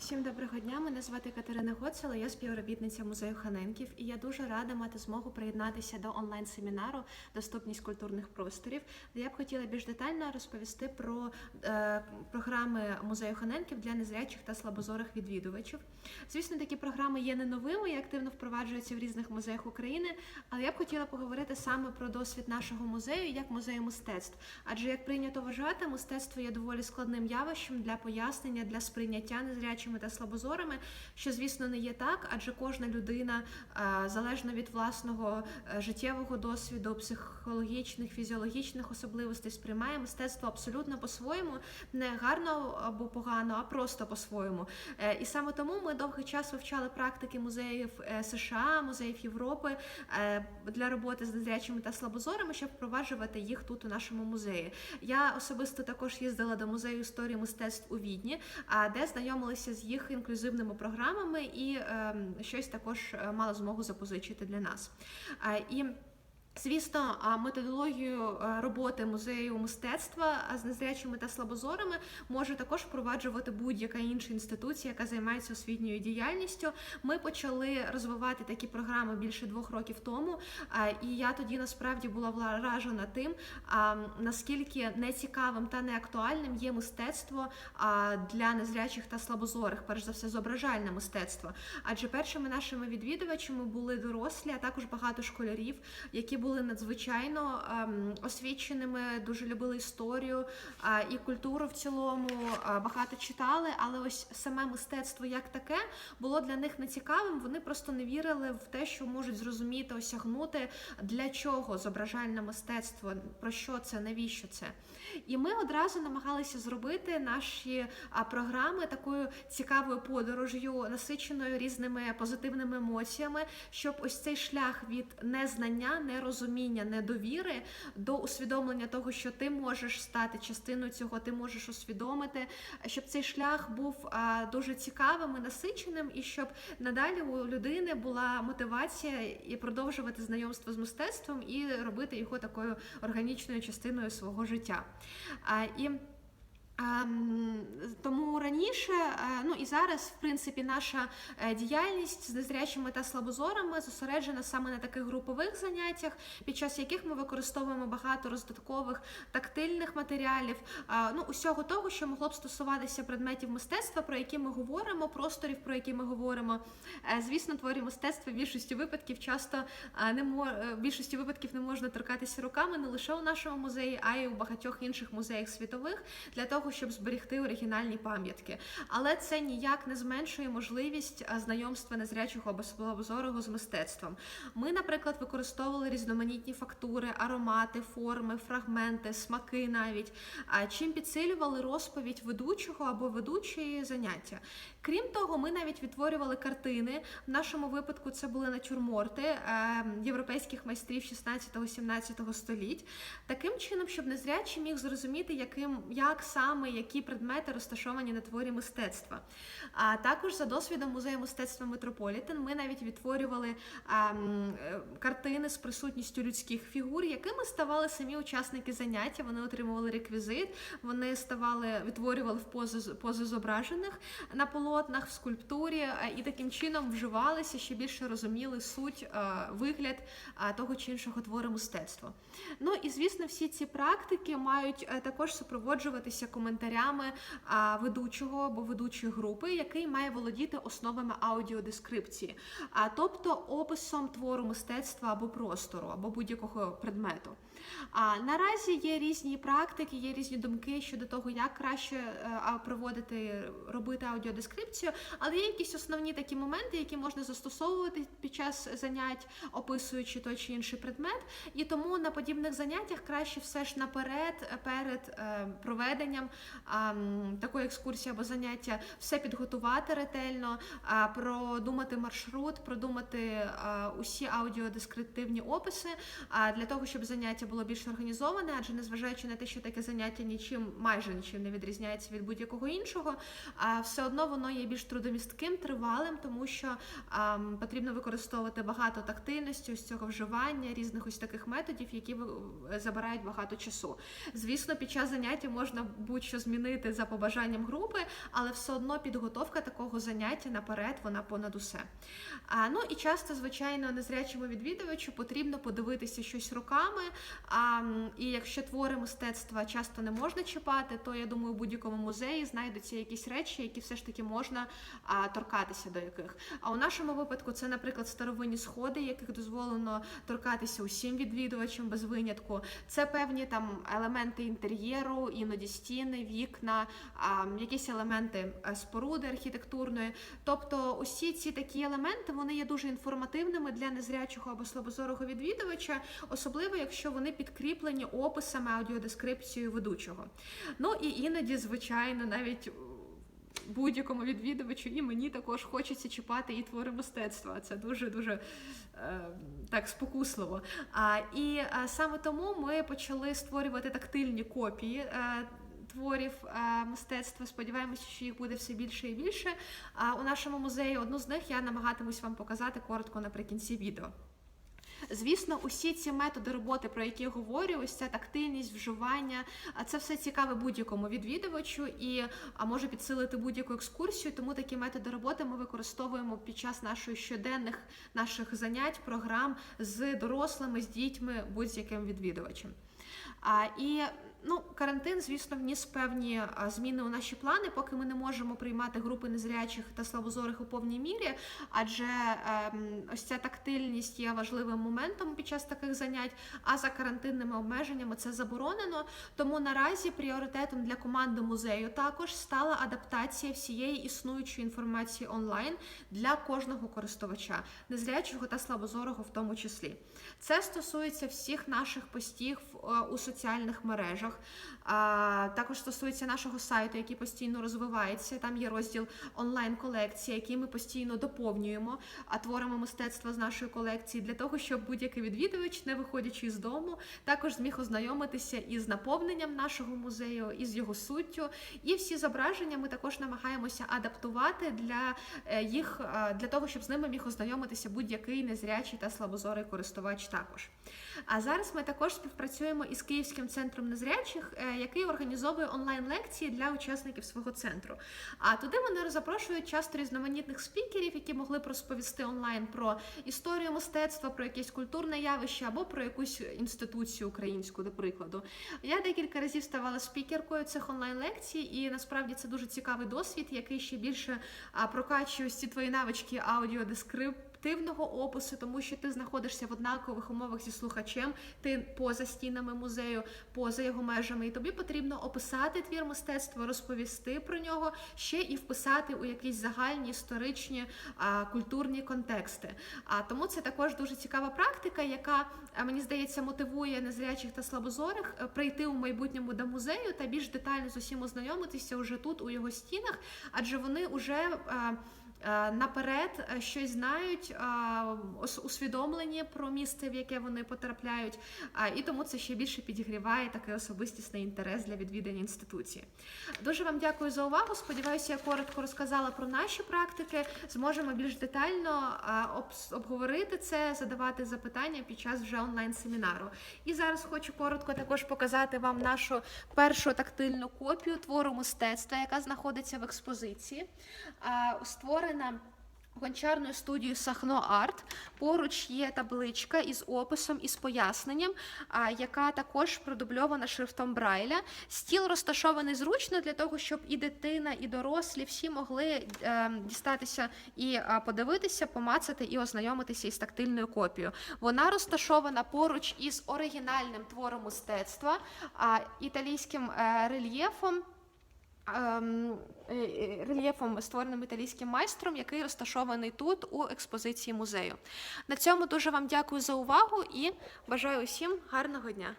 Всім доброго дня. Мене звати Катерина Гоцела, я співробітниця музею Ханенків, і я дуже рада мати змогу приєднатися до онлайн-семінару Доступність культурних просторів, де я б хотіла більш детально розповісти про е, програми музею Ханенків для незрячих та слабозорих відвідувачів. Звісно, такі програми є не новими і активно впроваджуються в різних музеях України, але я б хотіла поговорити саме про досвід нашого музею як музею мистецтв. Адже як прийнято вважати, мистецтво є доволі складним явищем для пояснення, для сприйняття незрячими та слабозорими, що звісно не є так, адже кожна людина залежно від власного е, життєвого досвіду, психологічних, фізіологічних особливостей, сприймає мистецтво абсолютно по-своєму, не гарно або погано, а просто по-своєму. Е, І саме тому ми довгий час вивчали практики музеїв е, США, музеїв Європи для роботи з незрячими та слабозорими, щоб впроваджувати їх тут у нашому музеї. Я особисто також їздила до музею історії мистецтв у Відні, де знайомилися з їх інклюзивними програмами і ем, щось також е, мала змогу запозичити для нас. Е, І Звісно, методологію е, роботи музею мистецтва з незрячими та слабозорими може також впроваджувати будь-яка інша інституція, яка займається освітньою діяльністю. Ми почали розвивати такі програми більше двох років тому, і я тоді насправді була вражена тим, наскільки нецікавим та неактуальним є мистецтво для незрячих та слабозорих, перш за все, зображальне мистецтво. Адже першими нашими відвідувачами були дорослі, а також багато школярів, які були надзвичайно ем, освіченими, дуже любили історію і культуру в цілому, багато читали, але ось саме мистецтво як таке було для них нецікавим. Вони просто не вірили в те, що можуть зрозуміти, осягнути для чого зображальне мистецтво, про що це, навіщо це. І ми одразу намагалися зробити наші програми такою цікавою подорожю, насиченою різними позитивними емоціями, щоб ось цей шлях від незнання, нерозуміння, недовіри до усвідомлення того, що ти можеш стати частиною цього, ти можеш усвідомити, щоб цей шлях був дуже цікавим і насиченим, і щоб надалі у людини була мотивація і продовжувати знайомство з мистецтвом і робити його такою органічною частиною свого життя. І Тому раніше, е, ну і зараз, в принципі, наша е, діяльність з незрячими та слабозорами зосереджена саме на таких групових заняттях, під час яких ми використовуємо багато роздаткових тактильних матеріалів, ну усього того, що могло б стосуватися предметів мистецтва, про які ми говоримо, просторів, про які ми говоримо. Е, Звісно, творі мистецтва в більшості випадків часто е, не мо... е, в більшості випадків не можна торкатися руками не лише у нашому музеї, а й у багатьох інших музеях світових для того, щоб зберегти оригінальні пам'ятки. Але це ніяк не зменшує можливість знайомства незрячого або слабозорого з мистецтвом. Ми, наприклад, використовували різноманітні фактури, аромати, форми, фрагменти, смаки навіть, чим підсилювали розповідь ведучого або ведучої заняття. Крім того, ми навіть відтворювали картини. В нашому випадку це були натюрморти е, європейських майстрів 16-17 століть, таким чином, щоб незрячий міг зрозуміти, яким як саме які предмети розташовані на творі мистецтва. А також за досвідом музею мистецтва Метрополітен ми навіть відтворювали а, е, картини з присутністю людських фігур, якими ставали самі учасники заняття. Вони отримували реквізит, вони ставали відтворювали в пози пози зображених на полотнах, в скульптурі, е, і таким чином вживалися ще більше розуміли суть, е, вигляд того чи іншого твору мистецтва. Ну і звісно, всі ці практики мають також супроводжуватися коментарями ведучого або ведучої групи, який має володіти основами аудіодескрипції, а тобто описом твору мистецтва або простору, або будь-якого предмету. А наразі є різні практики, є різні думки щодо того, як краще е, проводити, робити аудіодескрипцію, але є якісь основні такі моменти, які можна застосовувати під час занять, описуючи той чи інший предмет. І тому на подібних заняттях краще все ж наперед, перед е, проведенням такої екскурсії або заняття, все підготувати ретельно, продумати маршрут, продумати усі аудіодескриптивні описи для того, щоб заняття було більш організоване, адже незважаючи на те, що таке заняття нічим майже нічим не відрізняється від будь-якого іншого, все одно воно є більш трудомістким, тривалим, тому що потрібно використовувати багато тактильності, ось цього вживання, різних ось таких методів, які забирають багато часу. Звісно, під час заняття можна будь-що змінити за побажанням групи, але все одно підготовка такого заняття наперед вона понад усе. А, ну і часто, звичайно, незрячому відвідувачу потрібно подивитися щось руками. А, і якщо твори мистецтва часто не можна чіпати, то я думаю, у будь-якому музеї знайдуться якісь речі, які все ж таки можна а, торкатися до яких. А у нашому випадку це, наприклад, старовинні сходи, яких дозволено торкатися усім відвідувачам без винятку. Це певні там елементи інтер'єру, іноді стіни, вікна, якісь елементи е, споруди архітектурної. Тобто, усі ці такі елементи вони є дуже інформативними для незрячого або слабозорого відвідувача, особливо якщо вони підкріплені описами, аудіодескрипцією ведучого. Ну і іноді, звичайно, навіть. Будь-якому відвідувачу і мені також хочеться чіпати і твори мистецтва. Це дуже дуже е, так спокусливо. А, і е, саме тому ми почали створювати тактильні копії. Е, Творів е, мистецтва сподіваємося, що їх буде все більше і більше. А у нашому музеї одну з них я намагатимусь вам показати коротко наприкінці відео. Звісно, усі ці методи роботи, про які я говорю, ось ця тактильність, вживання, це все цікаве будь-якому відвідувачу і може підсилити будь-яку екскурсію. Тому такі методи роботи ми використовуємо під час нашої щоденних наших занять, програм з дорослими, з дітьми, будь-яким відвідувачем. А, і ну, карантин, звісно, вніс певні зміни у наші плани, поки ми не можемо приймати групи незрячих та слабозорих у повній мірі, адже ем, ось ця тактильність є важливим моментом під час таких занять. А за карантинними обмеженнями це заборонено. Тому наразі пріоритетом для команди музею також стала адаптація всієї існуючої інформації онлайн для кожного користувача, незрячого та слабозорого в тому числі. Це стосується всіх наших постів е, у соціальних мережах. А, також стосується нашого сайту, який постійно розвивається. Там є розділ онлайн-колекція, який ми постійно доповнюємо а творами мистецтва з нашої колекції для того, щоб будь-який відвідувач, не виходячи з дому, також зміг ознайомитися із наповненням нашого музею, із його суттю. І всі зображення ми також намагаємося адаптувати для е, їх е, для того, щоб з ними міг ознайомитися будь-який незрячий та слабозорий користувач також. А зараз ми також співпрацюємо із Київським центром незрячих, е, який організовує онлайн-лекції для учасників свого центру. А туди вони запрошують часто різноманітних спікерів, які могли б розповісти онлайн про історію мистецтва, про якесь культурне явище або про якусь інституцію українську, до прикладу. Я декілька разів ставала спікеркою цих онлайн-лекцій, і насправді це дуже цікавий досвід, який ще більше прокачує ось твої навички аудіодескриптивного опису, тому що ти знаходишся в однакових умовах зі слухачем, ти поза стінами музею, поза його межами, і тобі потрібно описати твір мистецтва, розповісти про нього, ще і вписати у якісь загальні історичні а, культурні контексти. А тому це також дуже цікава практика, яка мені здається мотивує незрячих та слабозорих е, прийти у майбутньому до музею та більш детально з усім ознайомитися уже тут у його стінах, адже вони вже. Е, Наперед е, щось знають, е, усвідомлені про місце, в яке вони потрапляють, і тому це ще більше підігріває такий особистісний інтерес для відвідання інституції. Дуже вам дякую за увагу. Сподіваюся, я коротко розказала про наші практики. Зможемо більш детально обговорити це, задавати запитання під час вже онлайн-семінару. І зараз хочу коротко також показати вам нашу першу тактильну копію твору мистецтва, яка знаходиться в експозиції. А, Створена Гончарною студією Сахно Арт поруч є табличка із описом і з поясненням, яка також продубльована шрифтом Брайля. Стіл розташований зручно для того, щоб і дитина, і дорослі всі могли е, дістатися і е, подивитися, помацати і ознайомитися із тактильною копією. Вона розташована поруч із оригінальним твором мистецтва, італійським е, рельєфом рельєфом, створеним італійським майстром, який розташований тут у експозиції музею. На цьому дуже вам дякую за увагу і бажаю усім гарного дня.